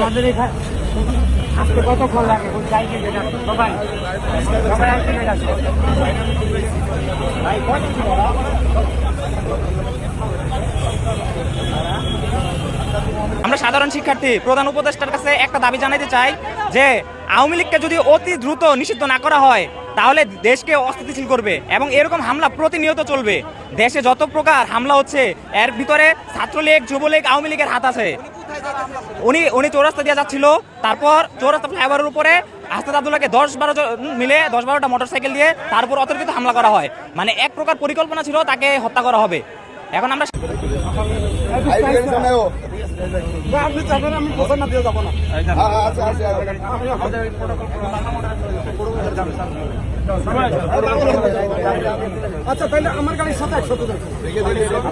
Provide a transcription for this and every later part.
আমাদের এখানে আজকে কতক্ষণ লাগে? সবাই? সবাই একদিকে যাচ্ছে ভাই কত ছিল ওরা? আমরা সাধারণ শিক্ষার্থী, প্রধান উপদেষ্টার কাছে একটা দাবি জানাতে চাই যে, আওয়ামী লীগকে যদি অতি দ্রুত নিষিদ্ধ না করা হয়, তাহলে দেশকে অস্থিতিশীল করবে এবং এরকম হামলা প্রতিনিয়ত চলবে। দেশে যত প্রকার হামলা হচ্ছে, এর ভিতরে ছাত্রলীগ, যুবলীগ, আওয়ামী লীগের হাত আছে। উনি উনি চৌরাস্তা দিয়ে যাচ্ছিল, তারপর চৌরাস্তা ফ্লাইওভারের উপরে আস্তাদ আবদুল্লাহকে দশ বারো মিলে দশ বারোটা মোটরসাইকেল দিয়ে তারপর অতর্কিত হামলা করা হয়। মানে এক প্রকার পরিকল্পনা ছিল তাকে হত্যা করা হবে। এখন আমরা আচ্ছা তাহলে আমার গাড়ির সাথে একশো বৈষম্য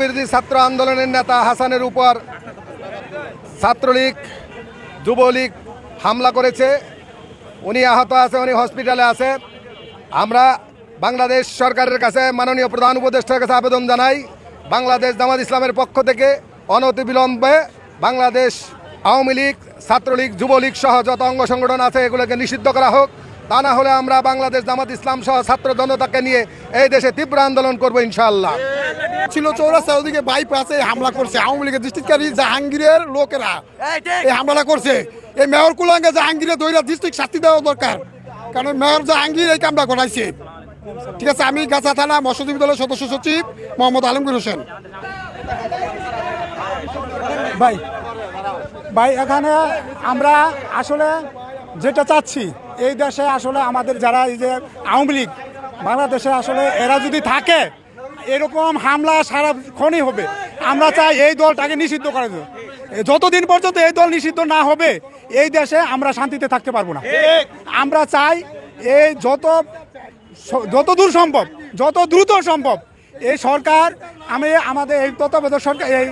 বিরোধী ছাত্র আন্দোলনের নেতা হাসানের উপর ছাত্রলীগ, যুবলীগ হামলা করেছে। উনি আহত আছে, উনি হসপিটালে আছে। আমরা বাংলাদেশ সরকারের কাছে মাননীয় প্রধান উপদেষ্টার কাছে আবেদন জানাই, বাংলাদেশ জামাত ইসলামের পক্ষ থেকে অনতিবিলম্বে বাংলাদেশ আওয়ামী লীগ ছাত্রলীগ যুবলীগ সহ যত অঙ্গ সংগঠন আছে এগুলোকে নিষিদ্ধ করা হোক। তা না হলে আমরা বাংলাদেশ জামাত ইসলাম সহ ছাত্র জনতাকে নিয়ে এই দেশে তীব্র আন্দোলন করব ইনশাআল্লাহ। ছিল চৌরাস্তা ওদিকে বাইপাসে হামলা করছে। আওয়ামী লীগের ডিস্ট্রিক্টকারী জাহাঙ্গীরের লোকেরা এই হামলাটা করছে। এই মেয়র কুলাঙ্গে জাহাঙ্গীরের দৈরা ডিস্ট্রিক্ট শাস্তি দেওয়া দরকার। কারণ মেয়র জাহাঙ্গীর এই কামটা ঘটাইছে ঠিক আছে আমি গাছা থানা মৎস্যজীবী দলের সদস্য সচিব মোহাম্মদ আলমগীর হোসেন। ভাই ভাই, এখানে আমরা আসলে যেটা চাচ্ছি, এই দেশে আসলে আমাদের যারা এই যে আওয়ামী লীগ, বাংলাদেশে আসলে এরা যদি থাকে, এরকম হামলা সারাক্ষণই হবে। আমরা চাই এই দলটাকে নিষিদ্ধ করে যতদিন পর্যন্ত এই দল নিষিদ্ধ না হবে, এই দেশে আমরা শান্তিতে থাকতে পারব না। আমরা চাই এই যত যত দূর সম্ভব, যত দ্রুত সম্ভব, এই সরকার, আমি আমাদের এই তত্ত্বাবধায়ক সরকার, এই